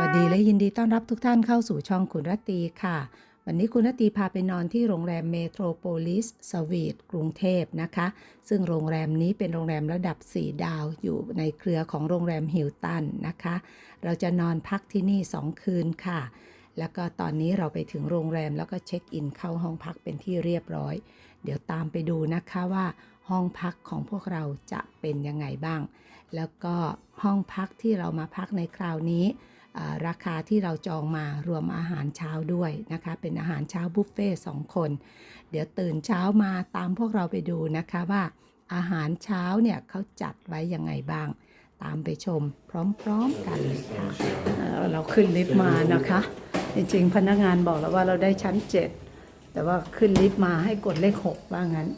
วัสดีและยินดีต้อนรับทุกท่านเข้าสู่ช่องคุณรตตีค่ะ วันนี้คุณรตตีพาไปนอนที่โรงแรมเมโทรโพลิสสวีทกรุงเทพนะคะ ซึ่งโรงแรมนี้เป็นโรงแรมระดับ 4 ดาวอยู่ในเครือของโรงแรมฮิลตันนะคะ เราจะนอนพักที่นี่ 2 คืนค่ะ แล้วก็ตอนนี้เราไปถึงโรงแรมแล้วก็เช็คอินเข้าห้องพักเป็นที่เรียบร้อย เดี๋ยวตามไปดูนะคะว่าห้องพักของพวกเราจะเป็นยังไงบ้าง แล้วก็ห้องพักที่เรามาพักในคราวนี้ ราคาที่เราจองมารวมอาหารเช้าด้วยนะคะ เป็นอาหารเช้าบุฟเฟ่ต์สองคน เดี๋ยวตื่นเช้ามาตามพวกเราไปดูนะคะว่าอาหารเช้าเนี่ยเขาจัดไว้ยังไงบ้าง ตามไปชมพร้อมๆกันเลยค่ะเราขึ้นลิฟต์มานะคะ จริงๆพนักงานบอกแล้วว่าเราได้ชั้น 7 แต่ว่าขึ้นลิฟต์มาให้กดเลข 6 ว่างั้น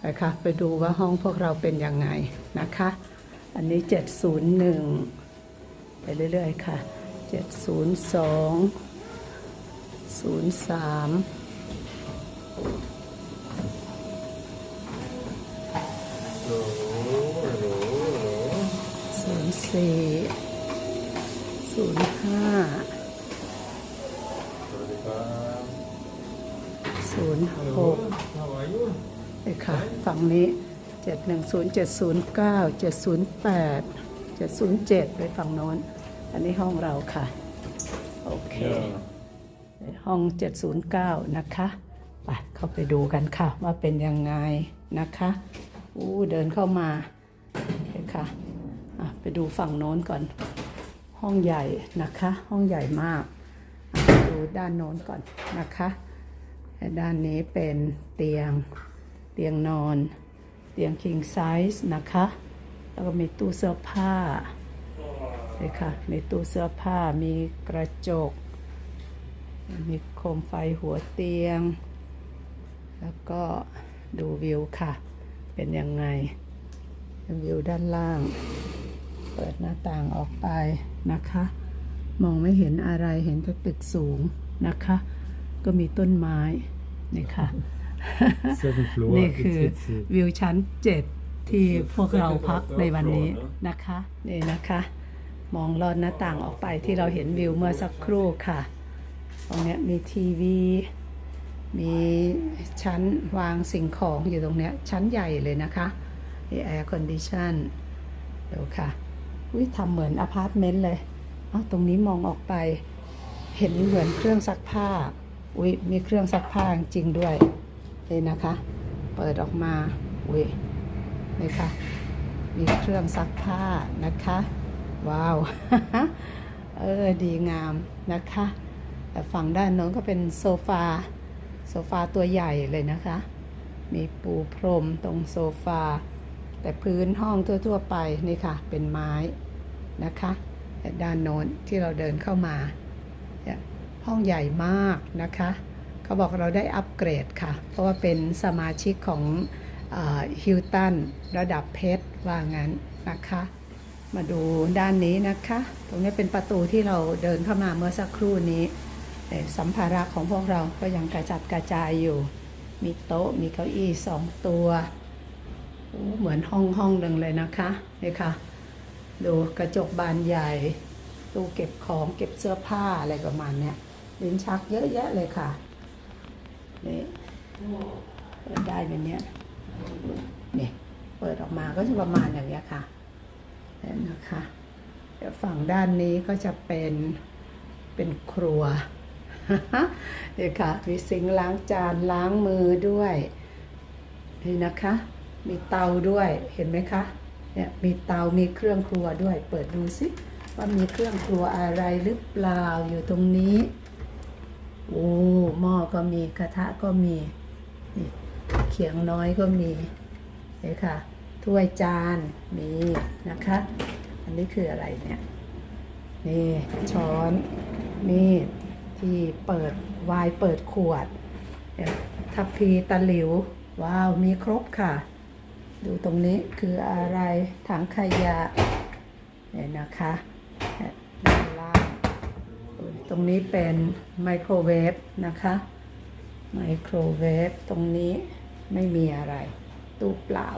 ไปค่ะไปดูว่าห้องพวกเราเป็นยังไงนะคะ อันนี้ 701 ไปเรื่อยๆค่ะ 702 03ศูนย์สามศูนย์สี่ศูนย์ห้าศูนย์หกเลยค่ะ ฝั่งนี้เจ็ดหนึ่งศูนย์เจ็ดศูนย์เก้าเจ็ดศูนย์แปดเจ็ดศูนย์เจ็ดไปฝั่งโน้น อันนี้ห้องเราค่ะ โอเค ห้อง 709 นะคะไปเข้าไปดูกันค่ะ ว่าเป็นยังไงนะคะอู้เดินเข้ามาเลยค่ะอะไปดูฝั่งโน้นก่อน ห้องใหญ่นะคะ ห้องใหญ่มากอะดูด้านโน้นก่อนนะคะและด้านนี้เป็นเตียงเตียงนอน เตียง king size นะคะ แล้วก็มีตู้เสื้อผ้า เลยค่ะมีตู้เสื้อผ้ามีกระจก มีโคมไฟหัวเตียง แล้วก็ดูวิวค่ะ เป็นยังไง วิวด้านล่าง เปิดหน้าต่างออกไปนะคะ มองไม่เห็นอะไรเห็นแต่ตึกสูงนะคะ ก็มีต้นไม้นี่ค่ะ Seven floor นี่คือ it's- it's, uh, วิวชั้น7ที่พวกเราพักในวันนี้นะคะ นี่นะคะ มองลอดหน้าต่างออกไปที่เราเห็นวิวเมื่อสักครู่ค่ะ ตรงนี้มีทีวี มีชั้นวางสิ่งของอยู่ตรงนี้ชั้นใหญ่เลยนะคะมีแอร์คอนดิชันเดี๋ยวค่ะวิทำเหมือนอพาร์ตเมนต์เลยอ้าตรงนี้มองออกไป เห็นเหมือนเครื่องซักผ้าอุ้ยมีเครื่องซักผ้าจริงด้วยเลยนะคะ เปิดออกมาอุ้ยนี่ค่ะ มีเครื่องซักผ้านะคะ ว้าว เออ ดีงามนะคะ แต่ฝั่งด้านโน้นก็เป็นโซฟา โซฟาตัวใหญ่เลยนะคะ มีปูพรมตรงโซฟา แต่พื้นห้องทั่ว ๆ ไปนี่ค่ะ เป็นไม้นะคะแต่ด้านโน้นที่เราเดินเข้ามา ห้องใหญ่มากนะคะ เขาบอกเราได้อัปเกรดค่ะ เพราะว่าเป็นสมาชิกของฮิลตันระดับเพชรว่างั้นนะคะ มาดูด้านนี้นะคะ ตรงนี้เป็นประตูที่เราเดินเข้ามาเมื่อสักครู่นี้ สัมภาระของพวกเราก็ยังกระจัดกระจายอยู่ มีโต๊ะ มีเก้าอี้สองตัวเหมือนห้องห้องหนึ่งเลยนะคะนี่ค่ะ ดูกระจกบานใหญ่ ตู้เก็บของเก็บเสื้อผ้าอะไรประมาณเนี้ยลิ้นชักเยอะแยะเลยค่ะ นี่เปิดได้เป็นเนี้ยนี่เปิดออกมาก็จะประมาณอย่างเงี้ยค่ะ นนะคะเดี๋ยวฝั่งด้านนี้ก็จะเป็นเป็นครัวเดี๋ยวค่ะมีซิงล้างจานล้างมือด้วยนี่นะคะ มีเตาด้วยเห็นไหมคะเนี่ยมีเตามีเครื่องครัวด้วย เปิดดูสิว่ามีเครื่องครัวอะไรหรือเปล่าอยู่ตรงนี้โอ้หม้อก็มีกระทะก็มีนี่เขียงน้อยก็มีนี่ค่ะ ถ้วยจานมีนะคะ อันนี้คืออะไรเนี่ยนี่ช้อนมีดที่เปิดวายเปิดขวดทัพพีตะหลิว ว้าวมีครบค่ะ ดูตรงนี้คืออะไรถังขยะเนี่ยนะคะด้านล่างตรงนี้เป็นไมโครเวฟนะคะไมโครเวฟตรงนี้ไม่มีอะไร ตู้เปล่า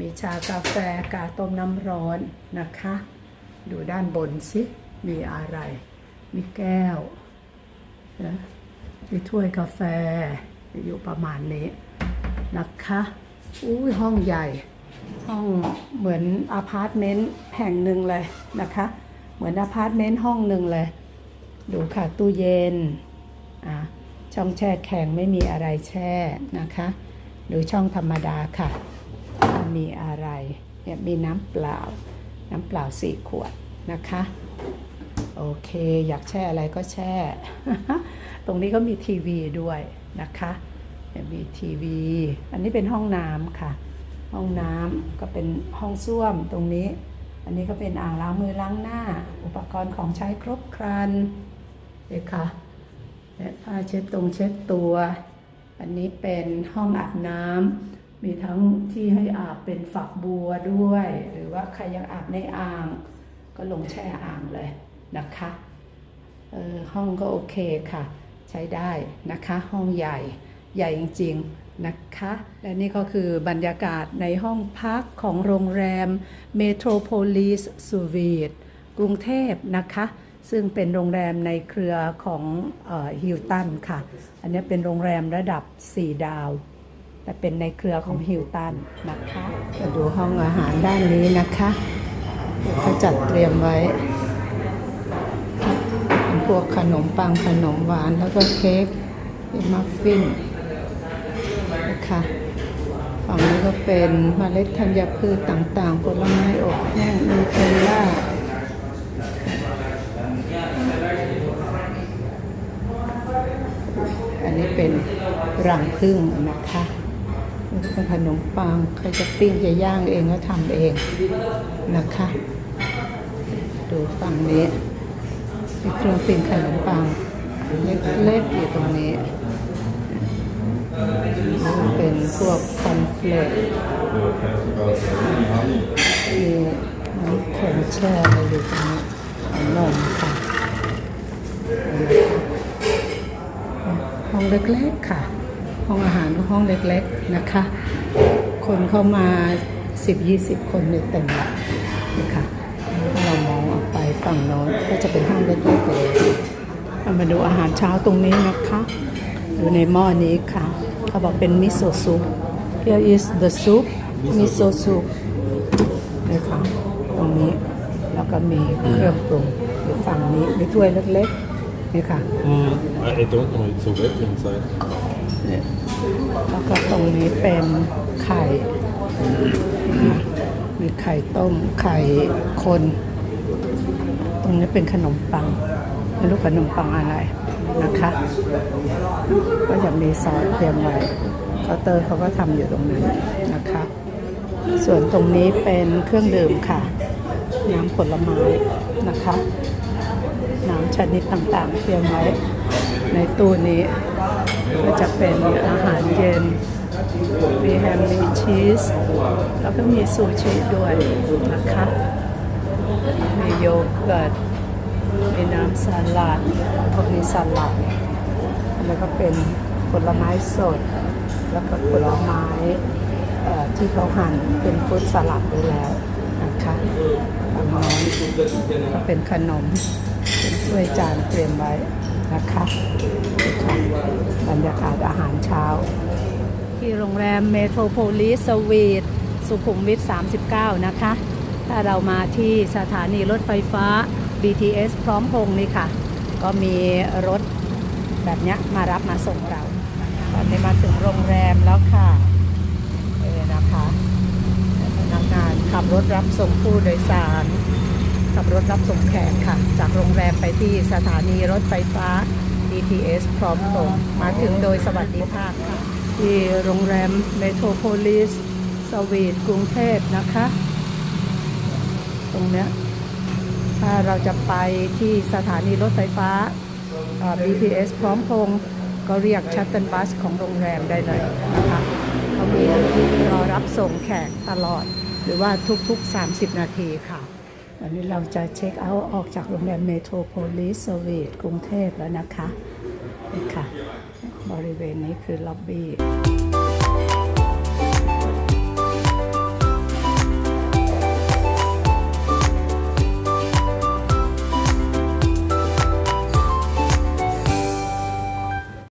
มีชากาแฟกาต้มน้ำร้อนนะคะ ดูด้านบนสิมีอะไร มีแก้วนะมีถ้วยกาแฟอยู่ประมาณนี้นะคะอุ้ยห้องใหญ่ ห้องเหมือนอพาร์ตเมนต์แห่งหนึ่งเลยนะคะ เหมือนอพาร์ตเมนต์ห้องหนึ่งเลย ดูค่ะตู้เย็นอะช่องแช่แข็งไม่มีอะไรแช่นะคะ หรือช่องธรรมดาค่ะ ม่มีอะไรเนี่ยมีน้ำเปล่า น้ำเปล่าสี่ขวดนะคะ โอเค อยากแช่อะไรก็แช่ ตรงนี้ก็มีทีวีด้วยนะคะเนี่ยมีทีวี อันนี้เป็นห้องน้ำค่ะ ห้องน้ำก็เป็นห้องส้วมตรงนี้ อันนี้ก็เป็นอ่างล้างมือล้างหน้า อุปกรณ์ของใช้ครบครันเลยค่ะและผ้าเช็ดตรงเช็ดตัว อันนี้เป็นห้องอาบน้ำ มีทั้งที่ให้อาบเป็นฝักบัวด้วย หรือว่าใครยังอาบในอ่าง ก็ลงแช่อ่างเลยนะคะเออห้องก็โอเคค่ะ ใช้ได้นะคะ ห้องใหญ่ใหญ่จริง ๆ นะคะ และนี่ก็คือบรรยากาศในห้องพักของโรงแรม Metropolis Suite กรุงเทพนะคะ ซึ่งเป็นโรงแรมในเครือของฮิลตันค่ะ อันนี้เป็นโรงแรมระดับ 4 ดาว แต่เป็นในเครือของฮิลตันนะคะมาดูห้องอาหารด้านนี้นะคะเขาจัดเตรียมไว้เป็นพวกขนมปังขนมหวานแล้วก็เค้กเป็นมัฟฟินนะคะฝั่งนี้ก็เป็นเมล็ดธัญพืชต่างๆผลไม้อบแห้งนูเทลล่าอันนี้เป็นรังผึ้งนะคะ ขนมปังใครจะปิ้งจะย่างเองก็ทำเองนะคะ ดูฝั่งนี้มีเครื่องปิ้งขนมปังเล็กๆอยู่ตรงนี้นี่เป็นพวกคอนเฟลกมีน้ำแข็งแช่อะไรอยู่ตรงนี้นมค่ะห้องเล็กๆค่ะ ห้องอาหารก็ห้องเล็กๆนะคะ คนเข้ามา 10-20 คนในเต็มละนะคะถ้าเรามองออกไปฝั่งโน้นก็จะเป็นห้องเล็กๆเลยเรามาดูอาหารเช้าตรงนี้นะคะอยู่ในหม้อนี้ค่ะ เขาบอกเป็นมิโซะซุป Here is the soup มิโซะซุปนี่ค่ะตรงนี้แล้วก็มีเครื่องปรุงอยู่ฝั่งนี้มีถ้วยเล็กๆนี่ค่ะ Mm, I don't know, it's so wet inside. เนี่ย แล้วก็ตรงนี้เป็นไข่ มีไข่ต้มไข่คน ตรงนี้เป็นขนมปังไม่รู้ขนมปังอะไรนะคะ ก็จะมีซอสเตรียมไว้เคาน์เตอร์เขาก็ทำอยู่ตรงนั้นะคะ ส่วนตรงนี้เป็นเครื่องดื่มค่ะ น้ำผลไม้นะคะ น้ำชนิดต่างๆ เตรียมไว้ในตู้นี้ ก็จะเป็นอาหารเย็น มีแฮมมีชีส แล้วก็มีซูชิด้วยนะคะ มีโยเกิร์ต มีน้ำสลัดพวกนี้สลัด แล้วก็เป็นผลไม้สด แล้วก็ผลไม้ที่เขาหั่นเป็นฟรุตสลัดไว้แล้วนะคะทางโน้นก็เป็นขนม เป็นถ้วยจานเตรียมไว้ นะคะบรรยากาศอาหารเช้า ที่โรงแรมเมโทรโพลิสสวีทสุขุมวิท 39 นะคะ ถ้าเรามาที่สถานีรถไฟฟ้า BTS พร้อมพงษ์นี่ค่ะ ก็มีรถแบบนี้มารับมาส่งเรา ตอนนี้มาถึงโรงแรมแล้วค่ะเออนะคะพนักงานขับรถรับส่งผู้โดยสาร ขับรถรับส่งแขกค่ะ จากโรงแรมไปที่สถานีรถไฟฟ้า BTS พร้อมพงษ์มาถึงโดยสวัสดิภาพค่ะ ที่โรงแรมเมโทรโพลิสสวีทกรุงเทพนะคะ ตรงเนี้ยถ้าเราจะไปที่สถานีรถไฟฟ้า BTS พร้อมพงษ์ก็เรียกชัตเติลบัสของโรงแรมได้เลยนะคะเขามีรอรับส่งแขกตลอด หรือว่าทุกๆ 30 นาทีค่ะ วันนี้เราจะเช็คเอาท์ออกจากโรงแรมเมโทรโพลิสสวีทกรุงเทพแล้วนะคะนี่ค่ะ บริเวณนี้คือล็อบบี้